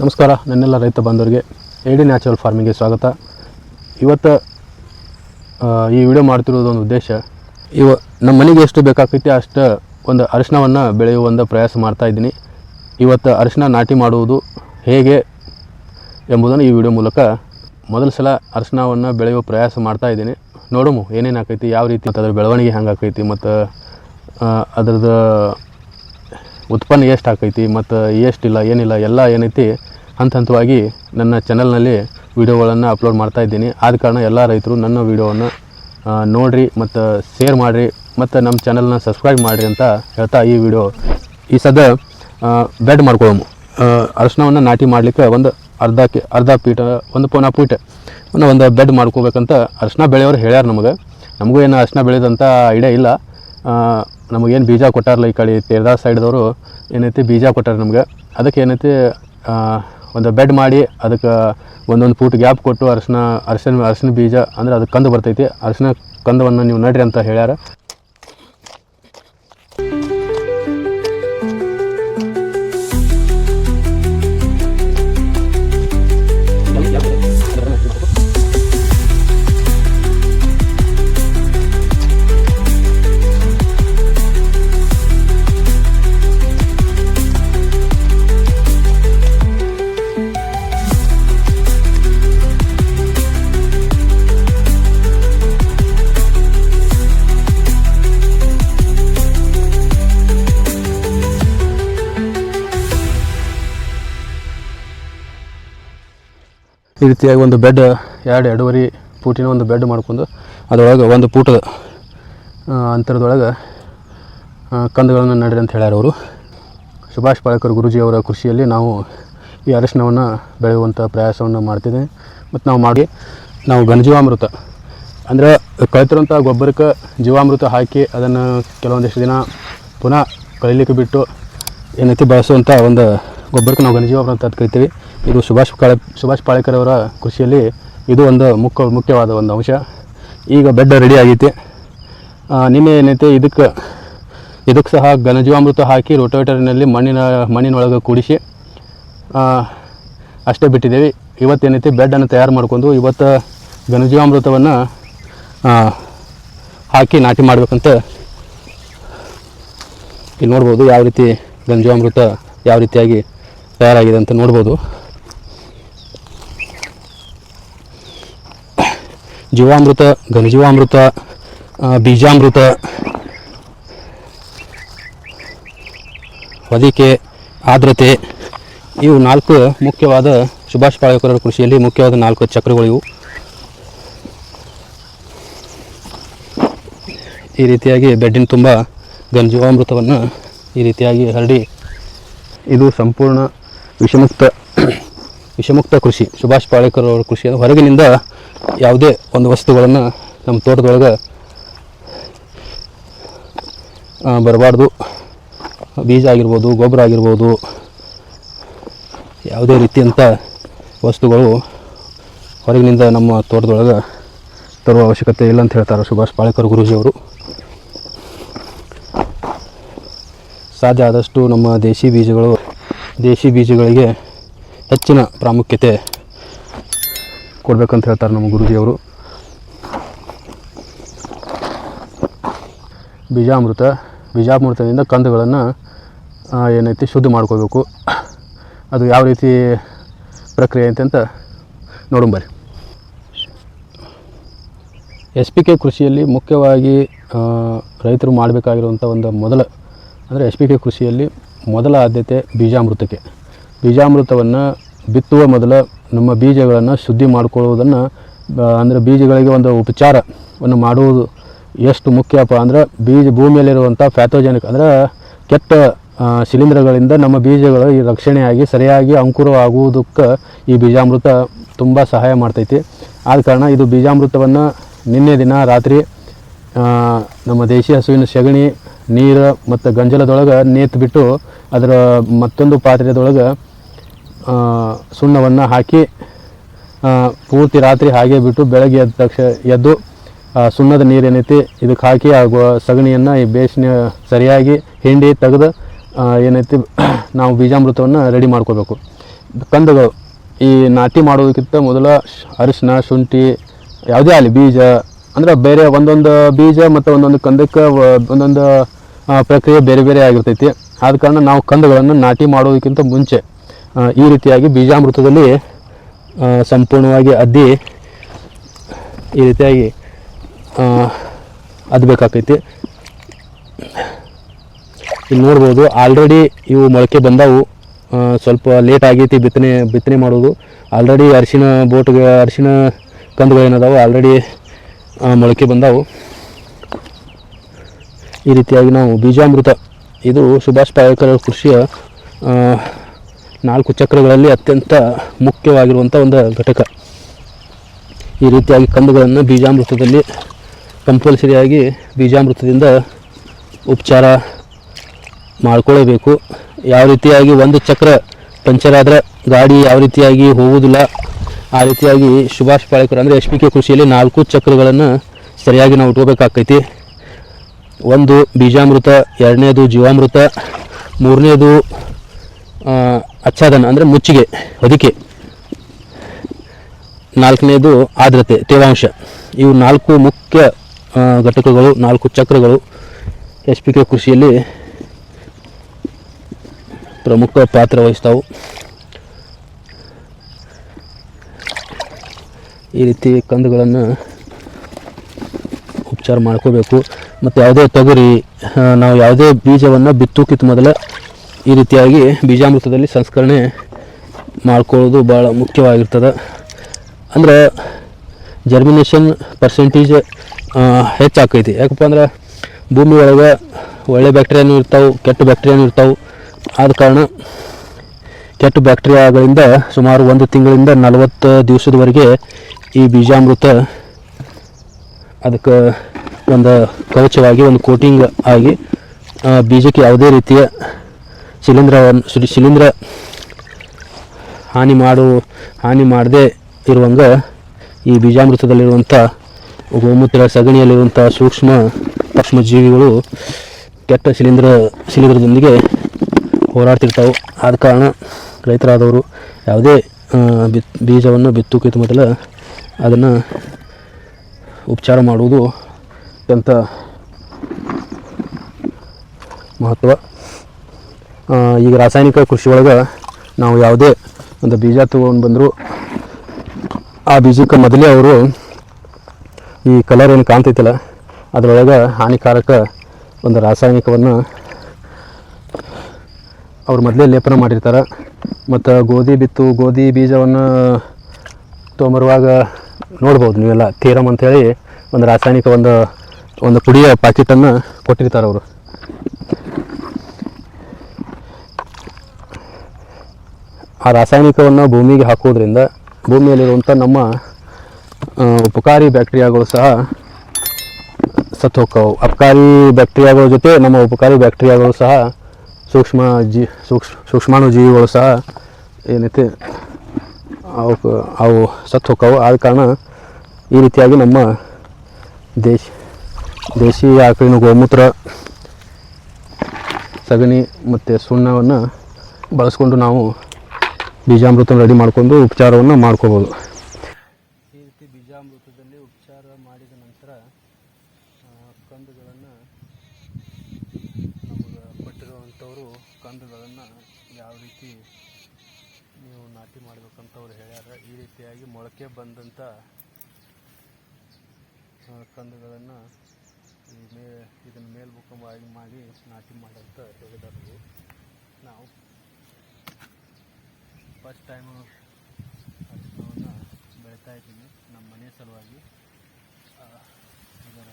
ನಮಸ್ಕಾರ, ನನ್ನೆಲ್ಲ ರೈತ ಬಾಂಧವರಿಗೆ ಎ ಡಿ ನ್ಯಾಚುರಲ್ ಫಾರ್ಮಿಂಗ್ಗೆ ಸ್ವಾಗತ. ಇವತ್ತು ಈ ವಿಡಿಯೋ ಮಾಡ್ತಿರೋದು ಒಂದು ಉದ್ದೇಶ. ಇವ ನಮ್ಮ ಮನೆಗೆ ಎಷ್ಟು ಬೇಕಾಗ್ತೈತಿ ಅಷ್ಟು ಒಂದು ಅರಿಶಿನವನ್ನು ಬೆಳೆಯುವ ಒಂದು ಪ್ರಯಾಸ ಮಾಡ್ತಾಯಿದ್ದೀನಿ ಇವತ್ತು ಅರಿಶಿನ ನಾಟಿ ಮಾಡುವುದು ಹೇಗೆ ಎಂಬುದನ್ನು ಈ ವಿಡಿಯೋ ಮೂಲಕ ಮೊದಲ ಸಲ ಅರಿಶಿನವನ್ನು ಬೆಳೆಯುವ ಪ್ರಯಾಸ ಮಾಡ್ತಾ ನೋಡೋಮು ನೋಡಮು ಏನೇನು ಆಕೈತಿ ಯಾವ ರೀತಿ ಮತ್ತು ಅದರ ಬೆಳವಣಿಗೆ ಹೆಂಗೆ ಆಕೈತಿ ಮತ್ತು ಅದ್ರದ್ದು ಉತ್ಪನ್ನ ಎಷ್ಟು ಆಕೈತಿ ಮತ್ತು ಎಷ್ಟಿಲ್ಲ, ಏನಿಲ್ಲ, ಎಲ್ಲ ಏನೈತಿ ಹಂತ ಹಂತವಾಗಿ ನನ್ನ ಚಾನಲ್ನಲ್ಲಿ ವೀಡಿಯೋಗಳನ್ನು ಅಪ್ಲೋಡ್ ಮಾಡ್ತಾ ಇದ್ದೀನಿ. ಆದ ಕಾರಣ ಎಲ್ಲ ರೈತರು ನನ್ನ ವೀಡಿಯೋವನ್ನು ನೋಡಿರಿ ಮತ್ತು ಶೇರ್ ಮಾಡಿರಿ ಮತ್ತು ನಮ್ಮ ಚಾನಲ್ನ ಸಬ್ಸ್ಕ್ರೈಬ್ ಮಾಡಿರಿ ಅಂತ ಹೇಳ್ತಾ ಈ ವಿಡಿಯೋ ಈ ಸದ ಬೆಡ್ ಮಾಡ್ಕೊಳ್ಳೋಮು ಅರಿಶಿನವನ್ನು ನಾಟಿ ಮಾಡಲಿಕ್ಕೆ ಒಂದು ಅರ್ಧ ಕೆ, ಅರ್ಧ ಪೀಟ, ಒಂದು ಪೋನ ಪೀಟ ಒಂದು ಒಂದು ಬೆಡ್ ಮಾಡ್ಕೋಬೇಕಂತ ಅರಿಶಿನ ಬೆಳೆಯವರು ಹೇಳ್ಯಾರ ನಮಗೆ. ನಮಗೂ ಏನು ಅರಿಶಿನ ಬೆಳೆದಂಥ ಐಡಿಯಾ ಇಲ್ಲ. ನಮಗೇನು ಬೀಜ ಕೊಟ್ಟಾರಲ್ಲ ಈ ಕಡೆ ತೇರ್ದಾ ಸೈಡ್ದವರು, ಏನೈತಿ ಬೀಜ ಕೊಟ್ಟಾರ ನಮಗೆ. ಅದಕ್ಕೆ ಏನೈತಿ ಒಂದು ಬೆಡ್ ಮಾಡಿ, ಅದಕ್ಕೆ ಒಂದೊಂದು ಫೂಟ್ ಗ್ಯಾಪ್ ಕೊಟ್ಟು ಅರಶಿನ ಅರಶಿನ ಅರಶಿನ ಬೀಜ, ಅಂದ್ರೆ ಅದು ಕಂದು ಬರ್ತೈತಿ. ಅರಶಿನ ಕಂದವನ್ನು ನೀವು ನಡ್ರಿ ಅಂತ ಹೇಳ್ಯಾರ. ಈ ರೀತಿಯಾಗಿ ಒಂದು ಬೆಡ್, ಎರಡು ಎರಡೂವರೆ ಪೂಟಿನ ಒಂದು ಬೆಡ್ ಮಾಡ್ಕೊಂಡು ಅದರೊಳಗೆ ಒಂದು ಪೂಟದ ಅಂತರದೊಳಗೆ ಕಂದುಗಳನ್ನು ನಡ್ರಿ ಅಂತ ಹೇಳ್ಯಾರ ಅವರು. ಸುಭಾಷ್ ಪಾಳಕರ್ ಗುರುಜಿಯವರ ಕೃಷಿಯಲ್ಲಿ ನಾವು ಈ ಅರಿಶಿನವನ್ನು ಬೆಳೆಯುವಂಥ ಪ್ರಯಾಸವನ್ನು ಮಾಡ್ತಿದ್ದೇವೆ ಮತ್ತು ನಾವು ಮಾಡಿ, ನಾವು ಘನಜೀವಾಮೃತ, ಅಂದರೆ ಕಳಿತಿರೋಂಥ ಗೊಬ್ಬರಕ್ಕೆ ಜೀವಾಮೃತ ಹಾಕಿ ಅದನ್ನು ಕೆಲವೊಂದಿಷ್ಟು ದಿನ ಪುನಃ ಕಳೀಲಿಕ್ಕೆ ಬಿಟ್ಟು ಏನೈತಿ ಬಳಸುವಂಥ ಒಂದು ಗೊಬ್ಬರಕ್ಕೆ ನಾವು ಘನಜೀವಾಮೃತ ಅಂತ ಕರಿತೀವಿ. ಇದು ಸುಭಾಷ್ ಕಾಳೆ, ಸುಭಾಷ್ ಪಾಳೇಕರ್ ಅವರ ಕೃಷಿಯಲ್ಲಿ ಇದು ಒಂದು ಮುಖ್ಯ ಮುಖ್ಯವಾದ ಒಂದು ಅಂಶ. ಈಗ ಬೆಡ್ ರೆಡಿ ಆಗೈತಿ. ನಿನ್ನೆ ಏನೈತೆ, ಇದಕ್ಕೆ ಇದಕ್ಕೆ ಸಹ ಘನಜೀವಾಮೃತ ಹಾಕಿ ರೋಟೋವೇಟರ್ನಲ್ಲಿ ಮಣ್ಣಿನ, ಮಣ್ಣಿನೊಳಗೆ ಕೂಡಿಸಿ ಅಷ್ಟೇ ಬಿಟ್ಟಿದ್ದೇವೆ. ಇವತ್ತೇನೈತಿ ಬೆಡ್ಡನ್ನು ತಯಾರು ಮಾಡ್ಕೊಂಡು ಇವತ್ತು ಘನಜೀವಾಮೃತವನ್ನು ಹಾಕಿ ನಾಟಿ ಮಾಡಬೇಕಂತ ಇಲ್ಲಿ ನೋಡ್ಬೋದು ಯಾವ ರೀತಿ ಗಂಜಾಮೃತ ಯಾವ ರೀತಿಯಾಗಿ ತಯಾರಾಗಿದೆ ಅಂತ ನೋಡ್ಬೋದು. ಜೀವಾಮೃತ, ಘನಜೀವಾಮೃತ ಬೀಜಾಮೃತ, ಹೊದಿಕೆ ಆದ್ರತೆ ಇವು ನಾಲ್ಕು ಮುಖ್ಯವಾದ ಸುಭಾಷ್ ಪಾಳೇಕರ ಕೃಷಿಯಲ್ಲಿ ಮುಖ್ಯವಾದ ನಾಲ್ಕು ಚಕ್ರಗಳು ಇವು. ಈ ರೀತಿಯಾಗಿ ಬೆಡ್ಡಿನ ತುಂಬ ಘನಜೀವಾಮೃತವನ್ನು ಈ ರೀತಿಯಾಗಿ ಹರಡಿ, ಇದು ಸಂಪೂರ್ಣ ವಿಷಮುಕ್ತ ವಿಷಮುಕ್ತ ಕೃಷಿ. ಸುಭಾಷ್ ಪಾಳೇಕರ್ ಅವರ ಕೃಷಿ ಹೊರಗಿನಿಂದ ಯಾವುದೇ ಒಂದು ವಸ್ತುಗಳನ್ನು ನಮ್ಮ ತೋಟದೊಳಗೆ ಬರಬಾರ್ದು. ಬೀಜ ಆಗಿರ್ಬೋದು, ಗೊಬ್ಬರ ಆಗಿರ್ಬೋದು, ಯಾವುದೇ ರೀತಿಯಂಥ ವಸ್ತುಗಳು ಹೊರಗಿನಿಂದ ನಮ್ಮ ತೋಟದೊಳಗೆ ತರುವ ಅವಶ್ಯಕತೆ ಇಲ್ಲ ಅಂತ ಹೇಳ್ತಾರೆ ಸುಭಾಷ್ ಪಾಳೇಕರ್ ಗುರೂಜಿಯವರು. ಸಾಧ್ಯ ಆದಷ್ಟು ನಮ್ಮ ದೇಶಿ ಬೀಜಗಳು ದೇಶಿ ಬೀಜಗಳಿಗೆ ಹೆಚ್ಚಿನ ಪ್ರಾಮುಖ್ಯತೆ ಕೊಡಬೇಕಂತ ಹೇಳ್ತಾರೆ ನಮ್ಮ ಗುರುಜಿಯವರು. ಬೀಜಾಮೃತ, ಬೀಜಾಮೃತದಿಂದ ಕಂದುಗಳನ್ನು ಏನೈತಿ ಶುದ್ಧ ಮಾಡ್ಕೋಬೇಕು. ಅದು ಯಾವ ರೀತಿ ಪ್ರಕ್ರಿಯೆ ಐತೆ ಅಂತ ನೋಡಂಬರಿ ಎಸ್ ಪಿ ಕೆ ಕೃಷಿಯಲ್ಲಿ ಮುಖ್ಯವಾಗಿ ರೈತರು ಮಾಡಬೇಕಾಗಿರುವಂಥ ಒಂದು ಮೊದಲ, ಅಂದರೆ ಎಸ್ ಪಿ ಕೆ ಕೃಷಿಯಲ್ಲಿ ಮೊದಲ ಆದ್ಯತೆ ಬೀಜಾಮೃತಕ್ಕೆ. ಬೀಜಾಮೃತವನ್ನು ಬಿತ್ತುವ ಮೊದಲು ನಮ್ಮ ಬೀಜಗಳನ್ನು ಶುದ್ಧಿ ಮಾಡಿಕೊಳ್ಳುವುದನ್ನು ಅಂದರೆ ಬೀಜಗಳಿಗೆ ಒಂದು ಉಪಚಾರವನ್ನು ಮಾಡುವುದು ಎಷ್ಟು ಮುಖ್ಯಪ್ಪ ಅಂದ್ರೆ ಬೀಜ ಭೂಮಿಯಲ್ಲಿರುವಂಥ ಫ್ಯಾಥೋಜೆನಿಕ್ ಅಂದರೆ ಕೆಟ್ಟ ಶಿಲೀಂಧ್ರಗಳಿಂದ ನಮ್ಮ ಬೀಜಗಳು ಈ ರಕ್ಷಣೆಯಾಗಿ ಸರಿಯಾಗಿ ಅಂಕುರವಾಗುವುದಕ್ಕೆ ಈ ಬೀಜಾಮೃತ ತುಂಬ ಸಹಾಯ ಮಾಡ್ತೈತಿ. ಆದ ಕಾರಣ ಇದು ಬೀಜಾಮೃತವನ್ನು ನಿನ್ನೆ ದಿನ ರಾತ್ರಿ ನಮ್ಮ ದೇಶೀಯ ಹಸುವಿನ ಸಗಣಿ ನೀರು ಮತ್ತು ಗಂಜಲದೊಳಗೆ ನೇತು ಬಿಟ್ಟು ಅದರ ಮತ್ತೊಂದು ಪಾತ್ರೆದೊಳಗೆ ಸುಣ್ಣವನ್ನು ಹಾಕಿ ಪೂರ್ತಿ ರಾತ್ರಿ ಹಾಗೆ ಬಿಟ್ಟು ಬೆಳಗ್ಗೆ ಎದ್ದ ತಕ್ಷಣ ಎದ್ದು ಸುಣ್ಣದ ನೀರೇನೈತಿ ಇದಕ್ಕೆ ಹಾಕಿ ಆಗುವ ಸಗಣಿಯನ್ನು ಈ ಬೇಸಿನ ಸರಿಯಾಗಿ ಹಿಂಡಿ ತೆಗೆದು ಏನೈತಿ, ನಾವು ಬೀಜಾಮೃತವನ್ನು ರೆಡಿ ಮಾಡ್ಕೋಬೇಕು. ಕಂದಗಳು, ಈ ನಾಟಿ ಮಾಡೋದಕ್ಕಿಂತ ಮೊದಲ ಅರಿಶಿನ, ಶುಂಠಿ, ಯಾವುದೇ ಆಗಲಿ ಬೀಜ, ಅಂದರೆ ಬೇರೆ ಒಂದೊಂದು ಬೀಜ ಮತ್ತು ಒಂದೊಂದು ಕಂದಕ್ಕೆ, ಒಂದೊಂದು ಪ್ರಕ್ರಿಯೆ ಬೇರೆ ಬೇರೆ ಆಗಿರ್ತೈತಿ. ಆದ ಕಾರಣ ನಾವು ಕಂದುಗಳನ್ನು ನಾಟಿ ಮಾಡೋದಕ್ಕಿಂತ ಮುಂಚೆ ಈ ರೀತಿಯಾಗಿ ಬೀಜಾಮೃತದಲ್ಲಿ ಸಂಪೂರ್ಣವಾಗಿ ಅದ್ದಿ, ಈ ರೀತಿಯಾಗಿ ಅದ್ಬೇಕಾಕೈತಿ. ಇಲ್ಲಿ ನೋಡ್ಬೋದು ಆಲ್ರೆಡಿ ಇವು ಮೊಳಕೆ ಬಂದವು. ಸ್ವಲ್ಪ ಲೇಟ್ ಆಗೈತಿ ಬಿತ್ತನೆ ಬಿತ್ತನೆ ಮಾಡೋದು. ಆಲ್ರೆಡಿ ಅರಿಶಿನ ಬೋಟ್ಗೆ ಅರಿಶಿನ ಕಂದುಗಳು ಏನದಾವು ಆಲ್ರೆಡಿ ಮೊಳಕೆ ಬಂದಾವು. ಈ ರೀತಿಯಾಗಿ ನಾವು ಬೀಜಾಮೃತ, ಇದು ಸುಭಾಷ್ ಪಾಯಕರ ಕೃಷಿಯ ನಾಲ್ಕು ಚಕ್ರಗಳಲ್ಲಿ ಅತ್ಯಂತ ಮುಖ್ಯವಾಗಿರುವಂಥ ಒಂದು ಘಟಕ. ಈ ರೀತಿಯಾಗಿ ಕಂದುಗಳನ್ನು ಬೀಜಾಮೃತದಲ್ಲಿ ಕಂಪಲ್ಸರಿಯಾಗಿ ಬೀಜಾಮೃತದಿಂದ ಉಪಚಾರ ಮಾಡ್ಕೊಳ್ಳೇಬೇಕು ಯಾವ ರೀತಿಯಾಗಿ ಒಂದು ಚಕ್ರ ಪಂಚರ್ ಆದ್ರೆ ಗಾಡಿ ಯಾವ ರೀತಿಯಾಗಿ ಹೋಗುವುದಿಲ್ಲ ಆ ರೀತಿಯಾಗಿ ಸುಭಾಷ್ ಪಾಳೇಕರ್ ಅಂದರೆ ಎಚ್ ಪಿ ಕೆ ಕೃಷಿಯಲ್ಲಿ ನಾಲ್ಕು ಚಕ್ರಗಳನ್ನು ಸರಿಯಾಗಿ ನಾವು ಇಟ್ಕೋಬೇಕಾಗ್ತೈತಿ ಒಂದು ಬೀಜಾಮೃತ, ಎರಡನೇದು ಜೀವಾಮೃತ, ಮೂರನೇದು ಅಚ್ಛಾದನ, ಅಂದರೆ ಮುಚ್ಚಿಗೆ, ಹೊದಿಕೆ. ನಾಲ್ಕನೇದು ಆದ್ರತೆ ತೇವಾಂಶ. ಇವು ನಾಲ್ಕು ಮುಖ್ಯ ಘಟಕಗಳು, ನಾಲ್ಕು ಚಕ್ರಗಳು ಎಚ್ ಪಿ ಕೆ ಕೃಷಿಯಲ್ಲಿ ಪ್ರಮುಖ ಪಾತ್ರ ವಹಿಸ್ತಾವು. ಈ ರೀತಿ ಕಂದುಗಳನ್ನು ಉಪಚಾರ ಮಾಡ್ಕೋಬೇಕು. ಮತ್ತು ಯಾವುದೇ ತೊಗರಿ ನಾವು ಯಾವುದೇ ಬೀಜವನ್ನು ಬಿತ್ತೋಕ್ಕಿಂತ ಮೊದಲು ಈ ರೀತಿಯಾಗಿ ಬೀಜಾಮೃತದಲ್ಲಿ ಸಂಸ್ಕರಣೆ ಮಾಡ್ಕೊಳ್ಳೋದು ಭಾಳ ಮುಖ್ಯವಾಗಿರ್ತದೆ. ಅಂದ್ರೆ ಜರ್ಮಿನೇಷನ್ ಪರ್ಸೆಂಟೇಜ್ ಹೆಚ್ಚಾಕೈತಿ. ಯಾಕಪ್ಪ ಅಂದ್ರೆ ಭೂಮಿ ಒಳಗೆ ಒಳ್ಳೆ ಬ್ಯಾಕ್ಟೀರಿಯಾನು ಇರ್ತಾವೆ, ಕೆಟ್ಟ ಬ್ಯಾಕ್ಟೀರಿಯಾನು ಇರ್ತಾವೆ. ಆದ ಕಾರಣ ಕೆಟ್ಟ ಬ್ಯಾಕ್ಟೀರಿಯಾಗಳಿಂದ ಸುಮಾರು ಒಂದು ತಿಂಗಳಿಂದ ನಲವತ್ತು ದಿವಸದವರೆಗೆ ಈ ಬೀಜಾಮೃತ ಅದಕ್ಕೆ ಒಂದು ಕವಚವಾಗಿ, ಒಂದು ಕೋಟಿಂಗ್ ಆಗಿ ಬೀಜಕ್ಕೆ ಯಾವುದೇ ರೀತಿಯ ಶಿಲೀಂಧ್ರವನ್ನು ಶಿಲಿ- ಶಿಲೀಂಧ್ರ ಹಾನಿ ಮಾಡು, ಹಾನಿ ಮಾಡದೇ ಇರುವಂಗ ಈ ಬೀಜಾಮೃತದಲ್ಲಿರುವಂಥ ಗೋಮೂತ್ರ ಸಗಣಿಯಲ್ಲಿರುವಂಥ ಸೂಕ್ಷ್ಮ ಸೂಕ್ಷ್ಮ ಜೀವಿಗಳು ಕೆಟ್ಟ ಶಿಲೀಂಧ್ರ, ಶಿಲೀಂಧ್ರದೊಂದಿಗೆ ಹೋರಾಡ್ತಿರ್ತಾವೆ. ಆದ ಕಾರಣ ರೈತರಾದವರು ಯಾವುದೇ ಬಿತ್ ಬೀಜವನ್ನು ಬಿತ್ತೋಕ್ಕಿಂತ ಮೊದಲು ಅದನ್ನು ಉಪಚಾರ ಮಾಡುವುದು ಅತ್ಯಂತ ಮಹತ್ವ. ಈಗ ರಾಸಾಯನಿಕ ಕೃಷಿ ಒಳಗೆ ನಾವು ಯಾವುದೇ ಒಂದು ಬೀಜ ತೊಗೊಂಡು ಬಂದರೂ, ಆ ಬೀಜಕ್ಕೆ ಮೊದಲೇ ಅವರು ಈ ಕಲರ್ ಏನು ಕಾಣ್ತೈತಲ್ಲ, ಅದರೊಳಗೆ ಹಾನಿಕಾರಕ ಒಂದು ರಾಸಾಯನಿಕವನ್ನು ಅವ್ರು ಮೊದಲೇ ಲೇಪನ ಮಾಡಿರ್ತಾರೆ. ಮತ್ತು ಗೋಧಿ ಬಿತ್ತು, ಗೋಧಿ ಬೀಜವನ್ನು ತೊಗೊಂಬರುವಾಗ ನೋಡ್ಬೋದು, ನೀವೆಲ್ಲ ಥೀರಮ್ ಅಂಥೇಳಿ ಒಂದು ರಾಸಾಯನಿಕ ಒಂದು ಒಂದು ಪುಡಿಯ ಪ್ಯಾಕೆಟನ್ನು ಕೊಟ್ಟಿರ್ತಾರೆ ಅವರು. ಆ ರಾಸಾಯನಿಕವನ್ನು ಭೂಮಿಗೆ ಹಾಕೋದ್ರಿಂದ ಭೂಮಿಯಲ್ಲಿರುವಂಥ ನಮ್ಮ ಉಪಕಾರಿ ಬ್ಯಾಕ್ಟೀರಿಯಾಗಳು ಸಹ ಸತ್ತು ಹೋಗ್ತಾವೆ. ಅಪಕಾರಿ ಬ್ಯಾಕ್ಟೀರಿಯಾಗಳ ಜೊತೆ ನಮ್ಮ ಉಪಕಾರಿ ಬ್ಯಾಕ್ಟೀರಿಯಾಗಳು ಸಹ ಸೂಕ್ಷ್ಮ ಜೀ, ಸೂಕ್ಷ್ಮ, ಸೂಕ್ಷ್ಮಾಣು ಜೀವಿಗಳು ಸಹ ಏನೈತೆ ಅವಕ್ಕೆ ಅವು ಸತ್ತು ಹೋಗವು ಆದ ಕಾರಣ ಈ ರೀತಿಯಾಗಿ ನಮ್ಮ ದೇಶ ದೇಶಿ ಆಕಳಿನ ಗೋಮೂತ್ರ, ಸಗಣಿ ಮತ್ತು ಸುಣ್ಣವನ್ನು ಬಳಸ್ಕೊಂಡು ನಾವು ಬೀಜಾಮೃತ ರೆಡಿ ಮಾಡ್ಕೊಂಡು ಉಪಚಾರವನ್ನು ಮಾಡ್ಕೋಬೋದು ಈ ರೀತಿ ಬೀಜಾಮೃತದಲ್ಲಿ ಉಪಚಾರ ಮಾಡಿದ ನಂತರ ಕಂದುಗಳನ್ನು ನಮಗೆ ಕೊಟ್ಟಿರುವಂಥವರು ಕಂದುಗಳನ್ನು ಯಾವ ರೀತಿ ನಾಟಿ ಮಾಡ್ಬೇಕಂತವ್ರು ಹೇಳ್ಯಾರ. ಈ ರೀತಿಯಾಗಿ ಮೊಳಕೆ ಬಂದಂಥ ಕಂದುಗಳನ್ನು ಈ ಮೇ ಇದನ್ನು ಮೇಲ್ಮುಖವಾಗಿ ಮಾಡಿ ನಾಟಿ ಮಾಡಂತ ಹೇಳಿದರು ನಾವು ಫಸ್ಟ್ ಟೈಮು ಅರಿಶಿನವನ್ನು ಬೆಳೀತಾ ಇದ್ದೀನಿ ನಮ್ಮ ಮನೆ ಸಲುವಾಗಿ. ಇದರ